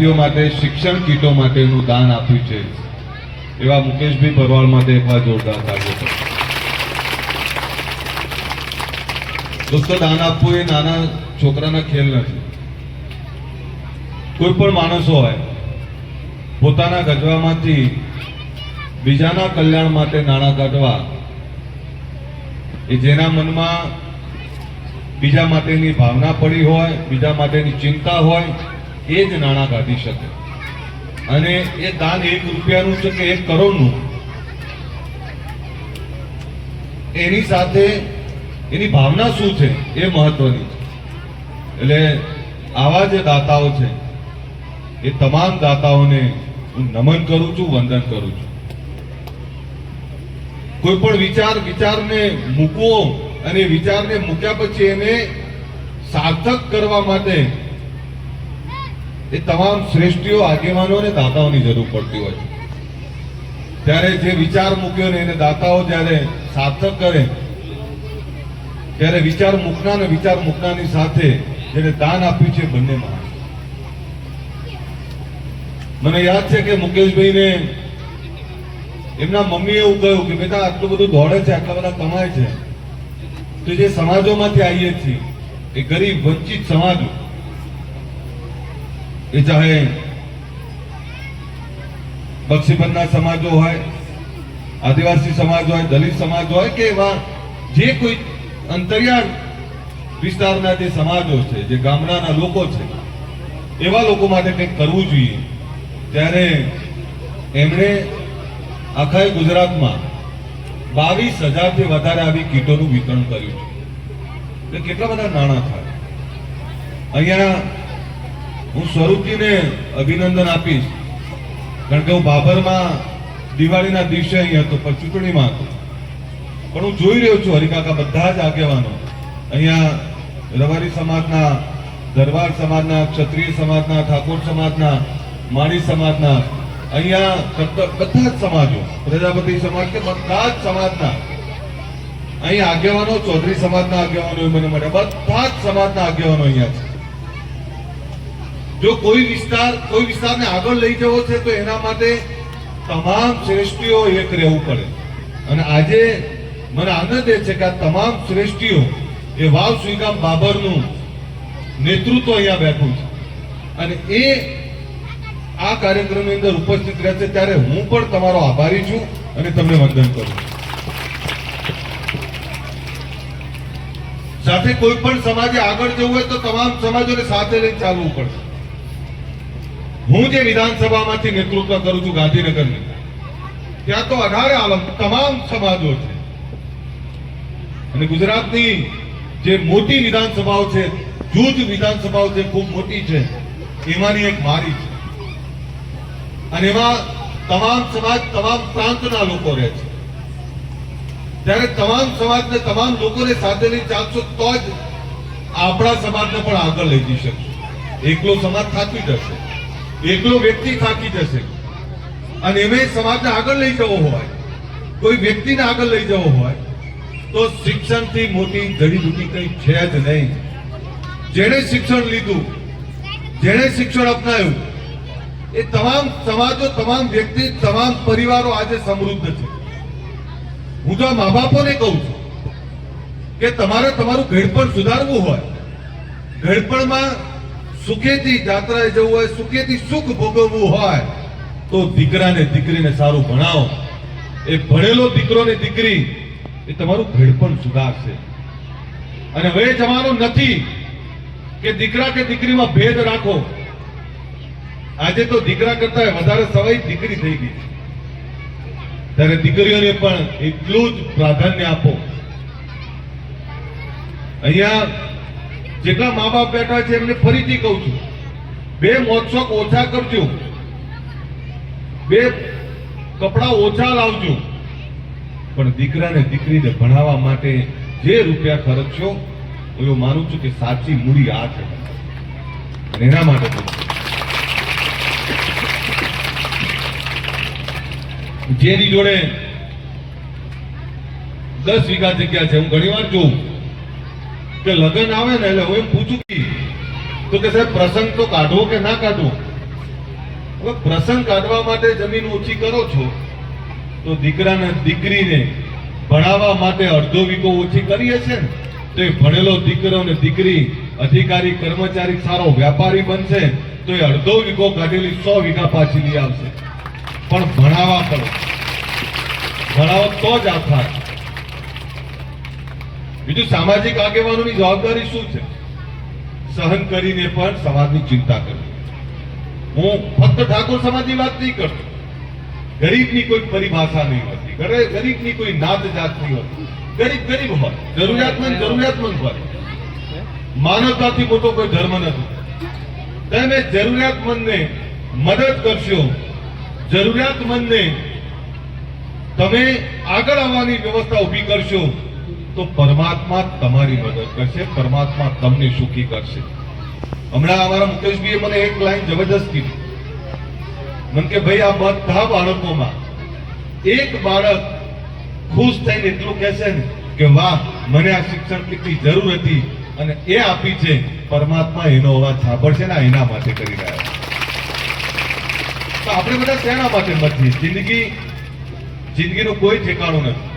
વિદ્યાર્થીઓ માટે, શિક્ષણ કીટો માટેનું દાન આપ્યું છે. એવા મુકેશભાઈ ભરવાડ માટે એકવાર જોરદાર તાળીઓ દોસ્તો, દાન આપવું એ નાના છોકરાના ખેલ નથી. કોઈ પણ માણસ હોય, પોતાના ગજવામાંથી બીજાના કલ્યાણ માટે નાણાં કાઢવા, એ જેના મનમાં બીજા માટેની ભાવના પડી હોય, બીજા માટેની ચિંતા હોય એ જ નાણાં કાઢી શકે. અને એ દાન એક રૂપિયાનું છે કે એક કરોડનું? એની સાથે એની ભાવના શું છે? એ મહત્વની છે. એટલે આવા જે દાતાઓ છે, એ તમામ દાતાઓને હું નમન કરું છું, વંદન કરું છું. કોઈ પણ વિચાર, વિચારને મૂકવો અને વિચારને મૂક્યા પછી એને સાર્થક કરવા માટે એ તમામ શ્રેષ્ઠીઓ, આગેવાનો અને દાતાઓની જરૂર પડતી હોય ત્યારે જે વિચાર મૂક્યો ને એને દાતાઓ જ્યારે સાર્થક કરે, ત્યારે વિચાર મૂકના અને વિચાર મૂકનાની સાથે જેને દાન આપ્યું છે બંને મને યાદ છે કે મુકેશભાઈને એમના મમ્મીએ એવું કહ્યું કે બેટા, આટલું બધું દોડે છે, આટલા બધા કમાય છે. તો જે સમાજોમાંથી આવીએ છીએ, એ ગરીબ, વંચિત સમાજો એ ચાહે બક્ષીબંધના સમાજો હોય, આદિવાસી સમાજ હોય, દલિત સમાજ હોય કે એવા જે કોઈ અંતરિયાળ વિસ્તારના જે સમાજો છે, જે ગામડાના લોકો છે, એવા લોકો માટે કંઈક કરવું જોઈએ. ત્યારે એમણે આખા ગુજરાતમાં બાવીસ હજારથી વધારે આવી કીટોનું વિતરણ કર્યું છે. એટલે કેટલા બધા નાણાં થાય? અહીંયા હું સ્વરૂપજીને અભિનંદન આપીશ. કારણ કે હું બાબરમાં દિવાળીના દિવસે અહીં હતો, પણ ચૂંટણીમાં હતો. પણ હું જોઈ રહ્યો છું હરિકાકા બધા જ આગેવાનો. અહીંયા રવારી સમાજના, દરબાર સમાજના, ક્ષત્રિય સમાજના, ઠાકોર સમાજના, માળી સમાજના, અહીંયા બધા જ સમાજો, પ્રજાપતિ સમાજ કે બધા જ સમાજના, અહીં આગેવાનો, ચૌધરી સમાજના આગેવાનો મને મળ્યા બધા જ સમાજના આગેવાનો અહીંયા છે. જો કોઈ વિસ્તાર, કોઈ વિસ્તારને આગળ લઈ જવો છે, તો એના માટે તમામ શ્રેષ્ઠીઓ એક રહેવું પડે. અને આજે મને આનંદ એ છે કે આ તમામ શ્રેષ્ઠીઓ એ વાવ સુઈગામ બાબરનું નેતૃત્વ અહીંયા બેઠું છે. અને એ આ કાર્યક્રમની અંદર ઉપસ્થિત રહે છે, ત્યારે હું પણ તમારો આભારી છું અને તમને વંદન કરું સાથે કોઈ પણ સમાજે આગળ જવું હોય તો તમામ સમાજોને સાથે લઈને ચાલવું પડશે. હું જે વિધાનસભામાંથી નેતૃત્વ કરું છું ગાંધીનગરની, ત્યાં તો અઢારે આલમ, તમામ સમાજો છે. અને ગુજરાતની જે મોટી વિધાનસભાઓ છે, જૂજ વિધાનસભાઓ છે, ખૂબ મોટી છે, એમાંની એક મારી છે. અને એમાં તમામ સમાજ, તમામ પ્રાંતના લોકો રહે છે. ત્યારે તમામ સમાજને, તમામ લોકોને સાથે લઈ ચાલશો તો જ આપણા સમાજને પણ આગળ લઈ જઈ શકશું. એકલો સમાજ થાકી જશે. એકલો વ્યક્તિ થાકી જશે. અને એમે સમાજને આગળ લઈ જવો હોય, કોઈ વ્યક્તિને આગળ લઈ જવો હોય, તો શિક્ષણથી મોટી જડીબુટી કંઈ છે જ નહીં. જેણે શિક્ષણ લીધું, જેણે શિક્ષણ અપનાવ્યું, એ તમામ સમાજો, તમામ વ્યક્તિ, તમામ પરિવારો આજે સમૃદ્ધ છે. હું તો મા બાપોને કહું છું કે તમારે તમારું ઘડપણ સુધારવું હોય. ઘડપણમાં સુખેથી જાત્રાએ જવું હોય, સુખેથી સુખ ભોગવવું હોય, તો દીકરાને દીકરીને સારું ભણાવો. એ ભણેલો દીકરો ને દીકરી, એ તમારું ઘડપણ સુધારશે. અને હવે જમાનો નથી કે દીકરા કે દીકરીમાં ભેદ રાખો. આજે તો દીકરા કરતા વધારે સવાઈ દીકરી થઈ ગઈ ત્યારે દીકરીઓને પણ એટલું જ પ્રાધાન્ય આપો. અહીંયા જેટલા મા બાપ બેઠા છે એમને ફરીથી કહું છું, બે મોત્સક ઓછા કરજો. બે કપડા ઓછા લાવજો. પણ દીકરાને દીકરીને ભણાવવા માટે જે રૂપિયા ખર્ચશો હું માનું છું કે સાચી મૂડી આ છે. એના માટે જેની જોડે દસ વીઘા જગ્યા છે, હું ઘણી વાર જોઉં. કે લગ્ન આવે ને એટલે હું એમ પૂછું તો કે સાહેબ, પ્રસંગ તો કાઢવો કે ના કાઢવો? હવે પ્રસંગ કાઢવા માટે જમીન ઓછી કરો છો, તો દીકરાને, દીકરીને ભણાવવા માટે અડધો વીકો ઓછી કરી હશે ને, તો એ ભણેલો દીકરો ને દીકરી, અધિકારી, કર્મચારી, સારો વ્યાપારી બનશે, તો એ અડધો વીઘો કાઢેલી સો વીઘા પાછી લઈ આવશે. પણ ભણાવવા પડે ભણાવો તો જ આ થાય બીજું સામાજિક આગેવાનોની જવાબદારી શું છે? સહન કરીને પણ સમાજની ચિંતા કરવી. હું ફક્ત ઠાકોર સમાજની વાત નહીં કરતો. ગરીબની કોઈ પરિભાષા નહીં હોતી. ગરીબની કોઈ નાત જાત નહીં હોતી. ગરીબ ગરીબ હોય. જરૂરિયાતમંદ જરૂરિયાતમંદ હોય. માનવતાથી મોટો કોઈ ધર્મ નથી. તમે જરૂરિયાતમંદને મદદ કરશો, જરૂરિયાતમંદને તમે આગળ આવવાની વ્યવસ્થા ઊભી કરશો તો પરમાત્મા તમારી મદદ કરશે, પરમાત્મા તમને સુખી કરશે. હમણાં અમારા મુકેશભાઈએ મને એક લાઈન જબરદસ્ત કીધી. મને કે, ભાઈ, આ બધા બાળકોમાં એક બાળક ખુશ થઈને એટલું કહેશે ને કે, વાહ, મને આ શિક્ષણ કેટલી જરૂર હતી અને એ આપી છે. પરમાત્મા એનો અવાજ સાંભળશે ને એના માટે કરી રહ્યા તો આપણે બધા શેના માટે મથીએ જિંદગી, જિંદગીનું કોઈ ઠેકાણું નથી.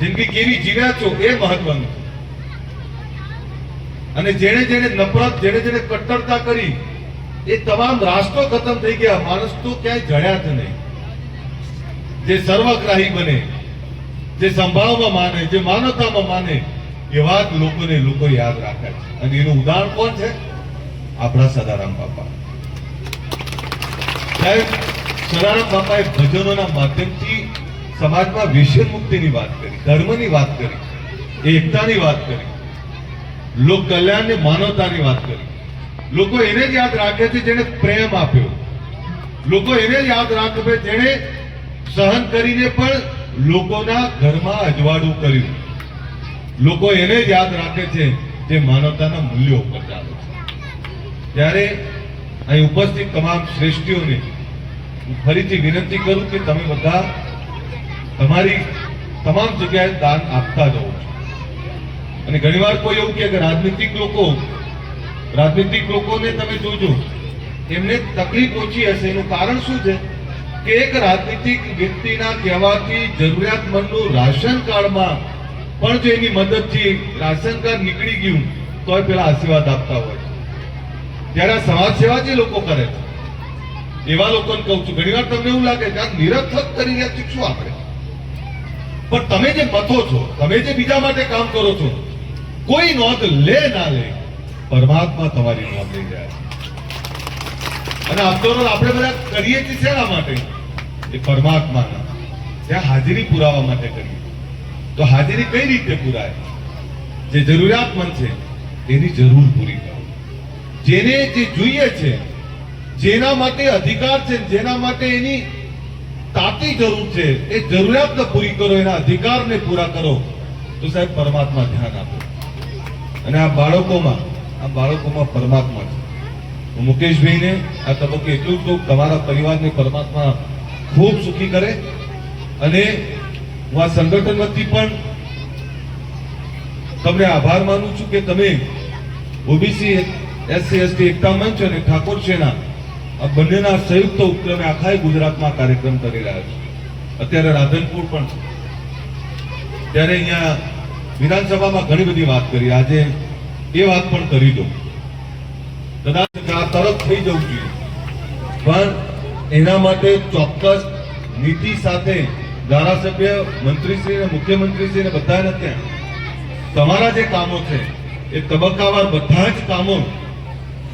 જિંદગી કેવી જીવ્યા છો એ મહત્વનું. અને જેને જેને નફરત જેને જેને કટ્ટરતા કરી, એ તમામ રાષ્ટ્રો ખતમ થઈ ગયા. માણસ તો ક્યાંય જડ્યા જ નહીં. જે સર્વગ્રાહી બને, જે સંભાવમાં માને, જે માનવતામાં માને એવા જ લોકોને લોકો યાદ રાખે છે. અને એનું ઉદાહરણ કોણ છે? આપણા સદારામ બાપા. સાહેબ, સદારામ બાપાએ ભજનોના માધ્યમથી સમાજમાં વિષય મુક્તિની વાત કરી, ધર્મની વાત કરી, એકતાની વાત કરી, લોક કલ્યાણ ને માનવતાની વાત કરી. લોકો એને જ યાદ રાખે છે જેને પ્રેમ આપ્યો. લોકો એને જ યાદ રાખે જેણે સહન કરીને પણ લોકોના ઘરમાં અજવાળું કર્યું. લોકો એને જ યાદ રાખે છે જે માનવતાના મૂલ્યો ઉપર ચાલે છે. ત્યારે અહીં ઉપસ્થિત તમામ શ્રેષ્ઠીઓને હું ફરીથી વિનંતી કરું કે તમે બધા તમારી તમામ જગ્યાએ દાન આપતા જવું છું. અને ઘણીવાર કોઈ એવું કે રાજનીતિક લોકો, રાજનીતિક લોકોને તમે જોજો, એમને તકલીફ ઓછી હશે. એનું કારણ શું છે? કે એક રાજનીતિક વ્યક્તિના કહેવાથી જરૂરિયાતમંદનું રાશન કાર્ડમાં પણ જો એની મદદથી રાશન કાર્ડ નીકળી ગયું, તોય પેલા આશીર્વાદ આપતા હોય ત્યારે સમાજ સેવા જે લોકો કરે છે, એવા લોકોને કહું છું. ઘણીવાર તમને એવું લાગે કે આ નિરર્થક કરી રહ્યા શું આપણે? પણ તમે જે મથો છો, તમે જે બીજા માટે કામ કરો છો, કોઈ નોંધ લે ના લે. પરમાત્મા તમારી નોંધ લઈ જાય અને આફ્ટર આપણે બધા કરીએ છીએ શેના માટે? એ પરમાત્માના. ત્યાં હાજરી પુરાવા માટે કરીએ. તો હાજરી કઈ રીતે પુરાય? જે જરૂરિયાતમંદ છે એની જરૂર પૂરી કરો. જેને જે જોઈએ છે, જેના માટે અધિકાર છે, જેના માટે એની તાતી જરૂર છે. એ જરૂરિયાતને પૂરી કરો, એના અધિકારને પૂરા કરો. તો સાહેબ, પરમાત્મા ધ્યાન આપો. અને આ બાળકોમાં આ બાળકોમાં પરમાત્મા છે. હું મુકેશભાઈને આ તબક્કે એટલું જ તમારા પરિવારને પરમાત્મા ખૂબ સુખી કરે. અને હું આ સંગઠન વતી પણ તમને આભાર માનું છું કે તમે ઓબીસી, એસસી, એસટી, એકતા મંચ અને ઠાકોર સેના આ બંનેના સંયુક્ત ઉપક્રમે આખા ગુજરાતમાં કાર્યક્રમ કરી રહ્યા છે. અત્યારે રાધનપુર પણ છે. ત્યારે અહીંયા વિધાનસભામાં ઘણી બધી વાત કરી. આજે એ વાત પણ કરી દઉં. કદાચ આ તરફ થઈ જવું જોઈએ. પણ એના માટે ચોક્કસ નીતિ સાથે ધારાસભ્ય, મંત્રીશ્રી અને મુખ્યમંત્રીશ્રી બધાને ત્યાં. તમારા જે કામો છે, એ તબક્કાવાર બધા જ કામો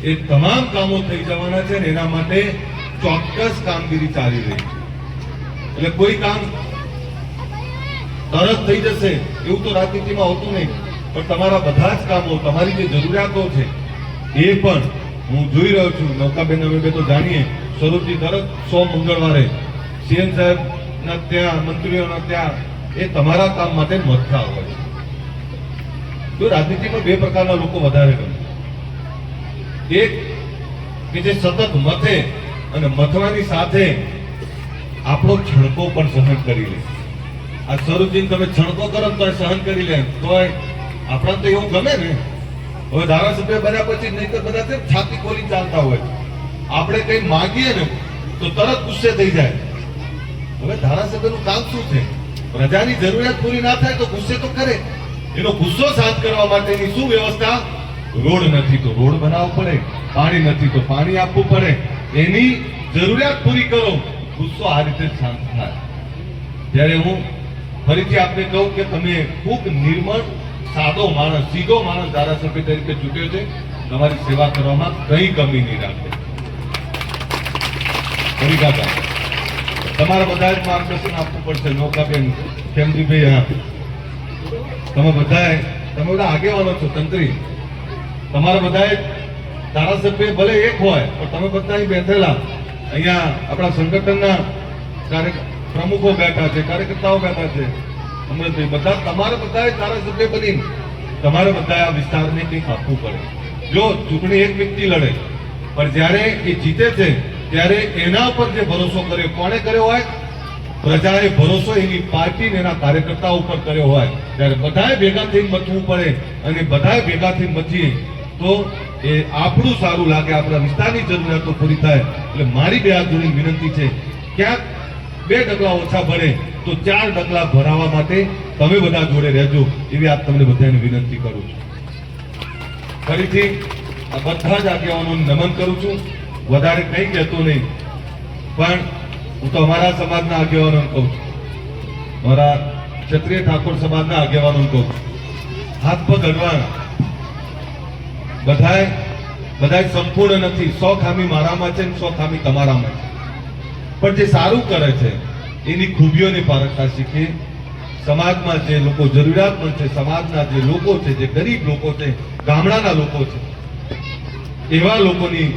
એ તમામ કામો થઈ જવાના છે ને એના માટે ચોક્કસ કામગીરી ચાલી રહી છે. એટલે કોઈ કામ તરત થઈ જશે એવું તો રાજનીતિમાં હોતું નહીં, પણ તમારા બધા જ કામો, તમારી જે જરૂરિયાતો છે, એ પણ હું જોઈ રહ્યો છું. નૌકાબેન, અમે તો જાણીએ સ્વરૂપજી તરત સો મંગળવારે સીએમ સાહેબ ના ત્યાં, મંત્રીઓના ત્યાં, એ તમારા કામ માટે મથતા હોય છે. તો રાજનીતિમાં બે પ્રકારના લોકો વધારે ગમે. એક કે જે સતત મથે અને મથવાની સાથે આપણો છણકો પણ સહન કરી લે. આ સ્વરૂપજીને તમે છણકો કરો તો સહન કરી લે. તોય આપણા તો એવું ગમે ને. હવે ધારાસભ્ય બન્યા પછી નહીં તો બધા તેમ છાતી ખોલી ચાલતા હોય. આપણે કંઈ માગીએ ને, તો તરત ગુસ્સે થઈ જાય. હવે ધારાસભ્યનું કામ શું છે? પ્રજાની જરૂરિયાત પૂરી ના થાય તો ગુસ્સે તો કરે. એનો ગુસ્સો શાંત કરવા માટેની શું વ્યવસ્થા? રોડ નથી તો રોડ બનાવવો પડે, પાણી નથી તો પાણી આપવું પડે. એની જરૂરિયાત પૂરી કરો. ગુસ્સો આ રીતે શાંત થાય. ત્યારે હું ફરીથી આપને કહું કે તમે ખૂબ નિર્મળ, સાદો માણસ, સીધો માણસ ધારાસભ્ય તરીકે ચૂંટ્યો છે. તમારી સેવા કરવામાં કઈ કમી નહીં રાખે. તમારા બધા જ માર્ગદર્શન આપવું પડશે, નૌકાબેન કેમજીભાઈ તમે બધાએ, તમે બધા આગેવાનો છો, તંત્રી. તમારા બધાએ ધારાસભ્ય ભલે એક હોય, પણ તમે બધા બેઠેલા. અહીંયા આપણા સંગઠનના પ્રમુખો બેઠા છે, કાર્યકર્તાઓ બેઠા છે અમૃતભાઈ બધા, તમારે બધાએ ધારાસભ્ય બની તમારે બધા આ વિસ્તારને કંઈક આપવું પડે. જો ચૂંટણી એક વ્યક્તિ લડે, પણ જ્યારે એ જીતે છે, ત્યારે એના ઉપર જે ભરોસો કર્યો, કોણે કર્યો હોય? પ્રજાએ ભરોસો એની પાર્ટી એના કાર્યકર્તાઓ ઉપર કર્યો હોય. ત્યારે બધાએ ભેગા થઈને મચવું પડે અને બધાએ ભેગા થઈને મચીએ તો એ આપણું સારું લાગે, આપણા વિસ્તારની જરૂરિયાતો પૂરી થાય. એટલે મારી બે હાથ જોડીને વિનંતી છે, ક્યાંક બે ડગલા ઓછા ભરે તો ચાર ડગલા ભરાવા માટે તમે બધા જોડે રહેજો, એવી આપ તમને બધાને વિનંતી કરું છું. ફરીથી આ બધા જ આગેવાનોને નમન કરું છું. વધારે કંઈ કહેતો નહીં, પણ હું તો અમારા સમાજના આગેવાનોને કહું છું. મારા ક્ષત્રિય ઠાકોર સમાજના આગેવાનોને કહું છું. હાથ પગ અડવાના. બધાય બધાય સંપૂર્ણ નથી. સો ખામી મારામાં છે સો ખામી તમારામાં છે. પણ જે સારું કરે છે, એની ખૂબીઓને પારખતા શીખીએ. સમાજમાં જે લોકો જરૂરિયાતમંદ છે, સમાજના જે લોકો છે, જે ગરીબ લોકો છે, ગામડાના લોકો છે, એવા લોકોની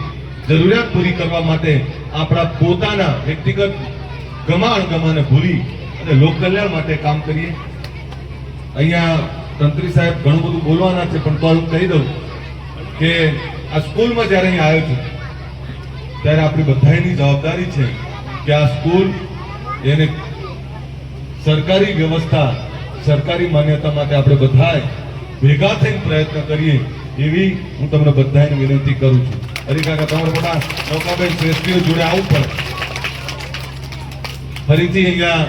જરૂરિયાત પૂરી કરવા માટે આપણા પોતાના વ્યક્તિગત ગમાણ ગમાને ભૂલી અને લોક કલ્યાણ માટે કામ કરીએ. અહીંયા તંત્રી સાહેબ ઘણું બધું બોલવાના છે, પણ તો હું કહી દઉં. કે આ સ્કૂલમાં જ્યારે અહીં આવ્યો છું, ત્યારે આપણી બધાની જવાબદારી છે કે આ સ્કૂલ એને સરકારી વ્યવસ્થા, સરકારી માન્યતા માટે આપણે બધાએ ભેગા થઈને પ્રયત્ન કરીએ એવી હું તમને બધાને વિનંતી કરું છું. હરિકાકા તમારે બધા નૌકાબેન શ્રેષ્ઠીઓ જોડે આવવું પડે ફરીથી અહીંયા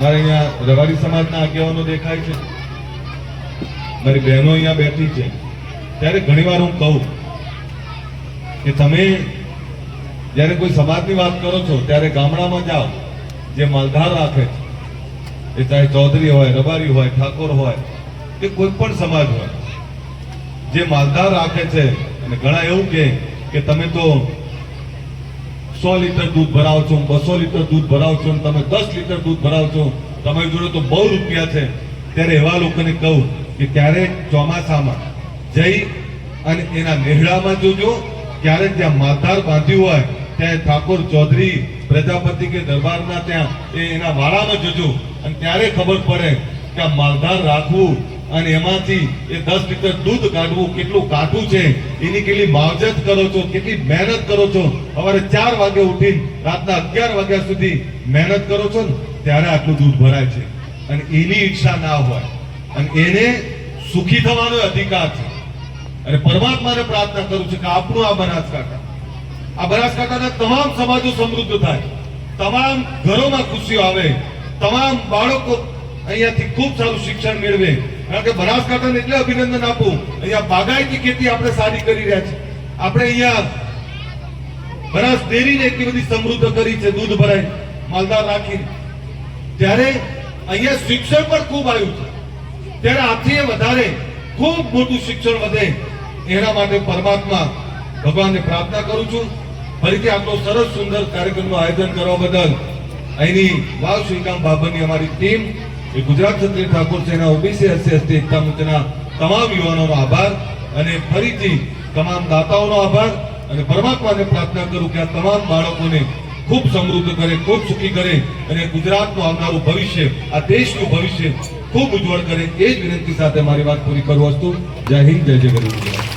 મારે અહીંયા રવાડી સમાજના આગેવાનો દેખાય છે. મારી બહેનો અહીંયા બેઠી છે. ત્યારે ઘણીવાર હું કહું કે તમે જ્યારે કોઈ સમાજની વાત કરો છો, ત્યારે ગામડામાં જાઓ, જે માલધાર રાખે છે, એ ચાહે ચૌધરી હોય, રબારી હોય, ઠાકોર હોય, કે કોઈ પણ સમાજ હોય, જે માલધાર રાખે છે, અને ઘણા એવું કહે કે તમે તો સો લીટર દૂધ ભરાવો છો, બસો લીટર દૂધ ભરાવો છો તમે દસ લીટર દૂધ ભરાવો છો, તમારી જોડે તો બહુ રૂપિયા છે. ત્યારે એવા લોકોને કહું કે ક્યારેક ચોમાસામાં જઈ અને એના નેહડામાં જોજો, ક્યારેક ત્યાં માલધાર બાંધ્યું હોય, ત્યાં ઠાકોર ચૌધરી પ્રજાપતિ કે દરબારના ત્યાં એ એના વાળામાં જોજો. અને ત્યારે ખબર પડે કે આ માલધાર રાખવું અને એમાંથી એ દસ લીટર દૂધ કાઢવું કેટલું કાઠું છે, એની કેટલી માવજત કરો છો, કેટલી મહેનત કરો છો. સવારે ચાર વાગે ઉઠી રાતના અગિયાર વાગ્યા સુધી મહેનત કરો છો ને, ત્યારે આટલું દૂધ ભરાય છે. અને એની ઈચ્છા ના હોય. અને એને સુખી થવાનો અધિકાર છે. અને પરમાત્માને પ્રાર્થના કરું છું કે આપણું આ બનાસકાંઠા, આ બનાસકાંઠાના તમામ સમાજો સમૃદ્ધ થાય. તમામ ઘરોમાં ખુશીઓ આવે. તમામ બાળકો અહીંયાથી ખૂબ સારું શિક્ષણ મેળવે. કારણ કે બનાસકાંઠાને એટલે અભિનંદન આપું, અહીંયા બાગાયતી ખેતી આપણે સારી કરી રહ્યા છે આપણે અહીંયા બનાસ ડેરીને એટલી બધી સમૃદ્ધ કરી છે, દૂધ ભરાય, માલદાર રાખી ત્યારે અહીંયા શિક્ષણ પણ ખૂબ આવ્યું છે. ત્યારે આથી વધારે ખૂબ મોટું શિક્ષણ વધે. એના માટે પરમાત્મા ભગવાનને પ્રાર્થના કરું છું. ફરીથી આટલો સરસ સુંદર કાર્યક્રમનું આયોજન કરવા બદલ અહીંની વાવ શ્રીકામ બાબરની અમારી ટીમ એ Gujarat Kshatriya Thakor Sena OBC, SC, ST, Ekta મંચના તમામ યુવાનોનો આભાર અને ફરીથી તમામ દાતાઓનો આભાર અને પરમાત્માને પ્રાર્થના કરું કે આ તમામ બાળકોને ખૂબ સમૃદ્ધ કરે, ખૂબ સુખી કરે અને ગુજરાતનું આવનારું ભવિષ્ય, આ દેશનું ભવિષ્ય ખૂબ ઉજ્જવળ કરે. એ જ વિનંતી સાથે મારી વાત પૂરી કરું હતું જય હિન્દ, જય જય